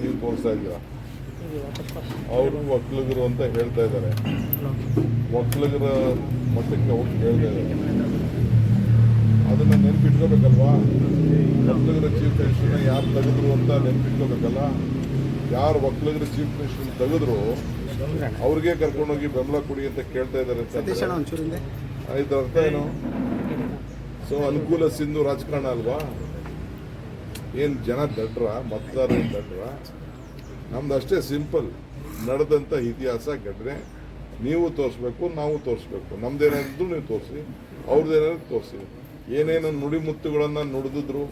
ನೀವು ತೋರಿಸ್ತಾ ಇದ್ದೀರಾ? ಅವರು ಒಕ್ಕಲಿಗರು ಅಂತ ಹೇಳ್ತಾ ಇದ್ದಾರೆ. ಒಕ್ಕಲಿಗರ ಮಟ್ಟಕ್ಕೆ ಹೋಗಿ ಹೇಳ್ತಾ ಇದ್ದಾರೆ. ಅದನ್ನ ನೆನ್ಪಿಟ್ಕೋಬೇಕಲ್ವಾ? ಒಕ್ಕಲಿಗರ ಚೀಫ್ ಮಿನಿಸ್ಟರ್ನ ಯಾರು ತೆಗೆದ್ರು ಅಂತ ನೆನ್ಪಿಟ್ಕೋಬೇಕಲ್ಲ? ಯಾರು ಒಕ್ಕಲಿಗರ ಚೀಫ್ ಮಿನಿಸ್ಟರ್ ತೆಗೆದ್ರು ಅವ್ರಿಗೆ ಕರ್ಕೊಂಡೋಗಿ ಬೆಂಬಲ ಕೊಡಿ ಅಂತ ಕೇಳ್ತಾ ಇದ್ದಾರೆ ಇದರ ಅರ್ಥ ಏನು? ಸೊ ಅನುಕೂಲ ಸಿಂಧು ರಾಜಕಾರಣ ಅಲ್ವಾ? ಏನು ಜನ ದಡ್ರ ಮತದಾರ ದಡ್ರ? ನಮ್ದು ಅಷ್ಟೇ ಸಿಂಪಲ್. ನಡೆದಂಥ ಇತಿಹಾಸ ಘಟನೆ ನೀವು ತೋರಿಸ್ಬೇಕು ನಾವು ತೋರಿಸ್ಬೇಕು. ನಮ್ದೇನಾದ್ರು ನೀವು ತೋರಿಸಿ ಅವ್ರದ್ದೇನಾದ್ರು ತೋರಿಸಿ. ಏನೇನು ನುಡಿಮುತ್ತುಗಳನ್ನ ನುಡಿದ್ರು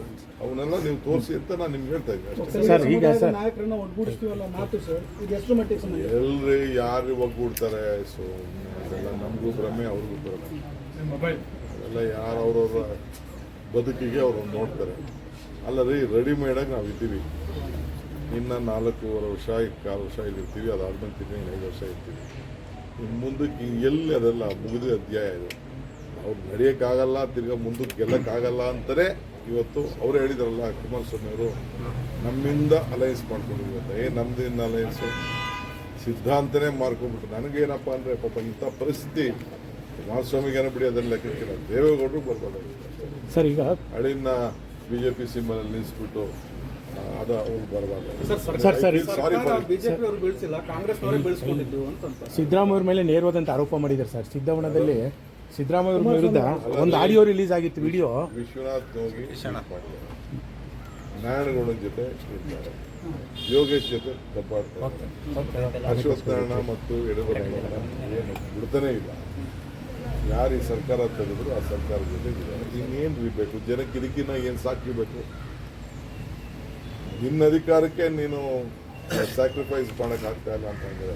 ಅವನ್ನೆಲ್ಲ ನೀವು ತೋರಿಸಿ ಅಂತ ನಾನು ನಿಮ್ಗೆ ಹೇಳ್ತಾ ಇದ್ದೀನಿ ಅಷ್ಟೇ. ಸರ್, ಈಗ ಸಮುದಾಯದ ಸರ್- ನಾಯಕರನ್ನ ಒಗ್ಗೂಡಿಸ್ತೀವಲ್ಲ ಮಾತು ಸರ್. ಇದು ಎಷ್ಟು ಮಟ್ಟಿಗೆ ಸಮಯ ಎಲ್ರಿ ಯಾರು ಒಗ್ಗೂಡ್ತಾರೆ? ಸೊ ಅದೆಲ್ಲ ನಮಗೂ ಭ್ರಮೆ ಅವ್ರಿಗೂ ಭ್ರಮೆ. ಅದೆಲ್ಲ ಯಾರು ಅವ್ರವ್ರ ಬದುಕಿಗೆ ಅವ್ರು ನೋಡ್ತಾರೆ. ಅಲ್ಲ ರೀ ರೆಡಿಮೇಡಾಗಿ ನಾವು ಇದ್ದೀವಿ. ಇನ್ನು ನಾಲ್ಕೂವರೆ ವರ್ಷ ಆರು ವರ್ಷ ಇಲ್ಲಿರ್ತೀವಿ ಅದಾದ್ಮೇಲೆ ತಿರ್ಗಿ ಐದು ವರ್ಷ ಇರ್ತೀವಿ. ಇನ್ನು ಮುಂದಕ್ಕೆ ಎಲ್ಲಿ ಅದೆಲ್ಲ ಮುಗಿದ ಅಧ್ಯಾಯ ಇದು? ಅವ್ರು ನಡೆಯೋಕ್ಕಾಗಲ್ಲ ತಿರ್ಗಾ ಮುಂದಕ್ಕೆ ಗೆಲ್ಲಕ್ಕಾಗಲ್ಲ ಅಂತಲೇ ಇವತ್ತು ಅವರು ಹೇಳಿದಾರಲ್ಲ ಕುಮಾರಸ್ವಾಮಿ ಅವರು ನಮ್ಮಿಂದ ಅಲಯನ್ಸ್ ಮಾಡ್ಕೊಂಡಿದ್ವಿ ಅಂತ. ಏ ನಮ್ದಿಂದ ಅಲಯನ್ಸು ಸಿದ್ಧಾಂತನೇ ಮಾರ್ಕೊಂಡ್ಬಿಟ್ಟು ನನಗೇನಪ್ಪ ಅಂದರೆ ಪಾಪ ಇಂಥ ಪರಿಸ್ಥಿತಿ. ಕುಮಾರಸ್ವಾಮಿಗೇನೋ ಬಿಡಿ ಅದನ್ನ ಲೆಕ್ಕಕ್ಕಿಲ್ಲ ದೇವೇಗೌಡರು ಬರ್ಬೋದಾಗಿತ್ತು ಸರ್ ಈಗ ಹಳಿನ ಬಿ ಜೆ ಪಿ ಸಿಂಬಲಲ್ಲಿ ನಿಲ್ಲಿಸ್ಬಿಟ್ಟು ಅದು ಅವ್ರು ಬರಬಾರ್ದು. ಸರ್, ಸರ್, ಸಾರಿ ಬಿಜೆಪಿ ಅವರು ಬೀಳಿಸಿಲ್ಲ ಕಾಂಗ್ರೆಸ್ ಅವರೇ ಬೆಳೆಸ್ಕೊಂಡಿದ್ದು ಅಂತ ಸಿದ್ದರಾಮಯ್ಯ ಮೇಲೆ ನೇರವಾದಂತ ಆರೋಪ ಮಾಡಿದ್ದಾರೆ ಸರ್. ಸಿದ್ದವಣದಲ್ಲಿ ಸಿದ್ದರಾಮಯ್ಯ ಅವ್ರ ವಿರುದ್ಧ ಒಂದು ಆಡಿಯೋ ರಿಲೀಸ್ ಆಗಿತ್ತು ವಿಡಿಯೋ. ವಿಶ್ವನಾಥ್ ಹೋಗಿ ನಾರಾಯಣಗೌಡ ಜೊತೆ ಯೋಗೇಶ್ ಜೊತೆ ದಬ್ಬಾಡ್ತಾರೆ ಅಶ್ವತ್ಥನಾರಾಯಣ ಮತ್ತು ಯಡಿಯೂರಪ್ಪ ಏನು ಬಿಡ್ತಾನೆ ಇಲ್ಲ. ಯಾರು ಈ ಸರ್ಕಾರ ತೆಗೆದ್ರು ಆ ಸರ್ಕಾರ ಜೊತೆ ಇದ್ದಾರೆ ಇನ್ನೇನು ಬೇಕು ಜನಕ್ಕೆ ಇದಕ್ಕಿನ್ನ ಏನು ಸಾಕಿಬೇಕು ನಿನ್ನ ಅಧಿಕಾರಕ್ಕೆ ನೀನು ಸ್ಯಾಕ್ರಿಫೈಸ್ ಮಾಡೋಕೆ ಆಗ್ತಾ ಇಲ್ಲ ಅಂತಂದರೆ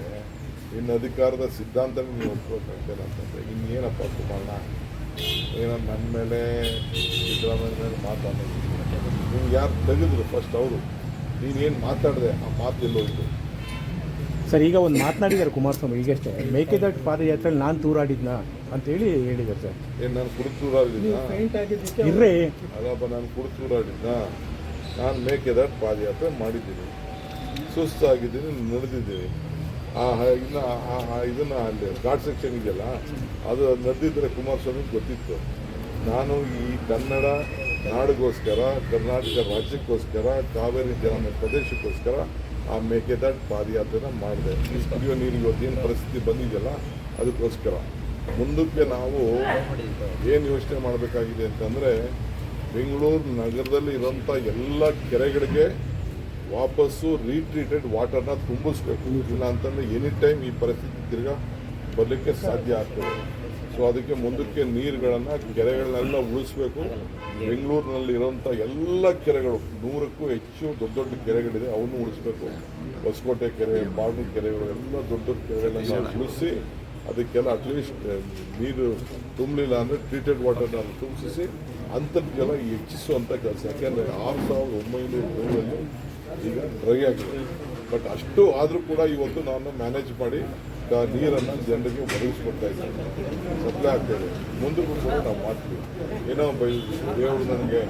ನಿನ್ನ ಅಧಿಕಾರದ ಸಿದ್ಧಾಂತ ನೀವು ಒಪ್ಕೋಬೇಕಾಗ್ತಾ ಇಲ್ಲ ಅಂತಂದ್ರೆ ಇನ್ನೇನಪ್ಪ ಕುಮಾರಣ್ಣ ಏನೋ ನನ್ನ ಮೇಲೆ, ಸಿದ್ದರಾಮಯ್ಯ ಮೇಲೆ ಮಾತಾಡೋದು ನೀವು ಯಾರು ತೆಗೆದ್ರು ಫಸ್ಟ್ ಅವರು? ನೀನೇನು ಮಾತಾಡಿದೆ? ಆ ಮಾತು ಎಲ್ಲೋಯ್ತು ಸರ್, ಈಗ ಒಂದು ಮಾತನಾಡಿದ್ದಾರೆ ಕುಮಾರಸ್ವಾಮಿ, ಈಗಷ್ಟೇ. ಮೇಕೆದಾಟು ಪಾದಯಾತ್ರೆಯಲ್ಲಿ ನಾನು ತೂರಾಡಿದ್ನ? ಅಂತೇಳಿ ಹೇಳಿದ್ದಾರೆ. ಸರ್ ಏನು ನಾನು ಇರ್ರಿ. ಅಲ್ಲಪ್ಪ ನಾನು ಕುಡಿತೂರಾಡಿದ್ನ ನಾನು ಮೇಕೆದಾಟ್ ಪಾದಯಾತ್ರೆ ಮಾಡಿದ್ದೀನಿ. ಸುಸ್ತಾಗಿದ್ದೀನಿ ನಡೆದಿದ್ದೀನಿ. ಆ ಇದನ್ನ ಇದನ್ನ ಅಲ್ಲಿ ಘಾಟ್ ಸೆಕ್ಷನ್ ಇದೆಯಲ್ಲ ಅದು ನಡೆದಿದ್ರೆ ಕುಮಾರಸ್ವಾಮಿ ಗೊತ್ತಿತ್ತು. ನಾನು ಈ ಕನ್ನಡ ನಾಡಿಗೋಸ್ಕರ ಕರ್ನಾಟಕ ರಾಜ್ಯಕ್ಕೋಸ್ಕರ ಕಾವೇರಿ ಜನ ಪ್ರದೇಶಕ್ಕೋಸ್ಕರ ಆ ಮೇಕೆದಾಟ್ ಪಾದಯಾತ್ರೆನ ಮಾಡಿದೆ. ಈ ಕುಡಿಯೋ ನೀರಿಗೆ ಏನು ಪರಿಸ್ಥಿತಿ ಬಂದಿದೆಯಲ್ಲ ಅದಕ್ಕೋಸ್ಕರ. ಮುಂದಕ್ಕೆ ನಾವು ಏನು ಯೋಚನೆ ಮಾಡಬೇಕಾಗಿದೆ ಅಂತಂದರೆ ಬೆಂಗಳೂರು ನಗರದಲ್ಲಿ ಇರೋಂಥ ಎಲ್ಲ ಕೆರೆಗಳಿಗೆ ವಾಪಸ್ಸು ರೀಟ್ರೀಟೆಡ್ ವಾಟರ್ನ ತುಂಬಿಸ್ಬೇಕು. ಇಲ್ಲ ಅಂತಂದರೆ ಎನಿ ಟೈಮ್ ಈ ಪರಿಸ್ಥಿತಿ ತಿರ್ಗಾ ಬರಲಿಕ್ಕೆ ಸಾಧ್ಯ ಆಗ್ತದೆ. ಸೊ ಅದಕ್ಕೆ ಮುಂದಕ್ಕೆ ನೀರುಗಳನ್ನು, ಕೆರೆಗಳನ್ನೆಲ್ಲ ಉಳಿಸ್ಬೇಕು. ಬೆಂಗಳೂರಿನಲ್ಲಿ ಇರೋಂಥ ಎಲ್ಲ ಕೆರೆಗಳು, ನೂರಕ್ಕೂ ಹೆಚ್ಚು ದೊಡ್ಡ ದೊಡ್ಡ ಕೆರೆಗಳಿದೆ, ಅವನ್ನು ಉಳಿಸ್ಬೇಕು. ಹೊಸಕೋಟೆ ಕೆರೆ ಬಾಡಿ ಕೆರೆಗಳು, ಎಲ್ಲ ದೊಡ್ಡ ದೊಡ್ಡ ಕೆರೆಗಳನ್ನ ಉಳಿಸಿ ಅದಕ್ಕೆಲ್ಲ ಅಟ್ಲೀಸ್ಟ್ ನೀರು ತುಂಬಲಿಲ್ಲ ಅಂದರೆ ಟ್ರೀಟೆಡ್ ವಾಟರ್ನ ತುಂಬಿಸಿ ಅಂತರ್ಜಲ ಹೆಚ್ಚಿಸುವಂಥ ಕೆಲಸ. ಯಾಕೆಂದರೆ ಆರು ಸಾವಿರದ ಒಂಬೈನೂರು ನೂರಲ್ಲಿ ಈಗ ಡ್ರೈ ಆಗಿದೆ. ಬಟ್ ಅಷ್ಟು ಆದರೂ ಕೂಡ ಇವತ್ತು ನಾನು ಮ್ಯಾನೇಜ್ ಮಾಡಿ ನೀರನ್ನು ಜನರಿಗೆ ಒದಗಿಸ್ಕೊಡ್ತಾ ಇದ್ದೀನಿ. ಸಪ್ಲೈ ಆಗ್ತಾಯಿದೆ ಮುಂದಕ್ಕೂ ಕೂಡ ನಾವು ಮಾಡ್ತೀವಿ ಏನೋ ಬೈ, ದೇವರು ನನಗೆ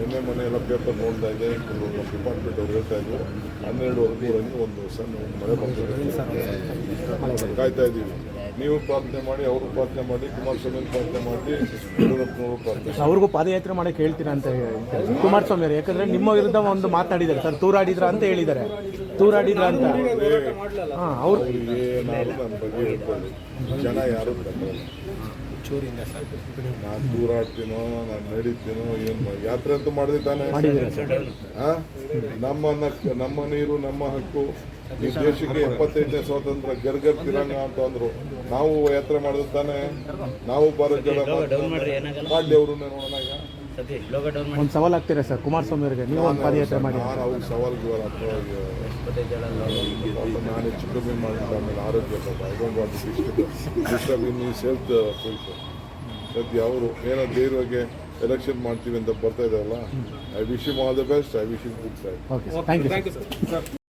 ನಿನ್ನೆ ಮೊನ್ನೆ ಎಲ್ಲ ಪೇಪರ್ ನೋಡ್ತಾ ಇದ್ದೆ ನಮ್ಮ ಡಿಪಾರ್ಟ್ಮೆಂಟ್ ಅವ್ರು ಹೇಳ್ತಾ ಇದ್ರು ಹನ್ನೆರಡು ಹದಿಮೂರರಲ್ಲಿ ಒಂದು ಸಣ್ಣ ಒಂದು ಮಳೆ ಬರ್ತದೆ ಕಾಯ್ತಾ ಇದ್ದೀವಿ. ನೀವು ಪ್ರಾರ್ಥನೆ ಮಾಡಿ ಅವರು ಪ್ರಾರ್ಥನೆ ಮಾಡಿ ಕುಮಾರಸ್ವಾಮಿ ಪ್ರಾರ್ಥನೆ ಮಾಡಿ ಯಡಿಯೂರಪ್ಪನವರು ಪ್ರಾರ್ಥನೆ ಅವ್ರಿಗೂ ಪಾದಯಾತ್ರೆ ಮಾಡಕ್ಕೆ ಹೇಳ್ತೀರಾ ಅಂತ ಹೇಳಿ ಕುಮಾರಸ್ವಾಮಿ ಅವರು ಯಾಕಂದ್ರೆ ನಿಮ್ಮ ವಿರುದ್ಧ ಒಂದು ಮಾತಾಡಿದ್ದಾರೆ. ಸರ್ ತೂರಾಡಿದ್ರ ಅಂತ ಹೇಳಿದ್ದಾರೆ. ತೂರಾಡಿದ್ರ ಅಂತ. ಹಾಂ ಅವ್ರು ಅವ್ರು ಏನಾದ್ರು ನನ್ನ ಬಗ್ಗೆ ಹೇಳ್ಕೊಳ್ಳಿ. ಜನ ಯಾರು ತಗೊಳ್ಳಲ್ಲ ನಾನು ದೂರಾಡ್ತೀನೋ ನಾನು ನಡೀತೀನೋ ಏನು ಯಾತ್ರೆ ಅಂತೂ ಮಾಡಿದೆ ತಾನೆ? ನಮ್ಮ ನಮ್ಮ ನೀರು ನಮ್ಮ ಹಕ್ಕು. ಈ ದೇಶಕ್ಕೆ ಎಪ್ಪತ್ತೈದನೇ ಸ್ವಾತಂತ್ರ್ಯ ಗರ್ಗರ್ ತಿರಂಗ ಅಂತ ಅಂದ್ರು. ನಾವು ಯಾತ್ರೆ ಮಾಡಿದ ತಾನೆ. ನಾವು ಭಾರತ ಜನ ಈಗ ಒಂದು ಸವಾಲ್ ಆಗ್ತೀರಾ ಸರ್ ಕುಮಾರಸ್ವಾಮಿ ಅವರಿಗೆ ನೀವು ಒಂದು ಪಾದಯಾತ್ರೆ ಮಾಡಿ ನಾನು ಅವ್ರಿಗೆ ಸವಾಲ್ ಗಿವಾಲ್ ಅಥವಾ ಪಾಪ ನಾನು ಹೆಚ್ಚು ಕಮ್ಮಿ ಮಾಡಿದ್ದು ಆಮೇಲೆ ಆರೋಗ್ಯ ಪಾಪ I don't want disturb disturb in his health position ಸದ್ಯ ಅವರು ಏನೋ ಧೈರ್ಯವಾಗಿ ಎಲೆಕ್ಷನ್ ಮಾಡ್ತೀವಿ ಅಂತ ಬರ್ತಾ ಇದ್ದಾರಲ್ಲ I wish you all the best I wish you good side okay thank you sir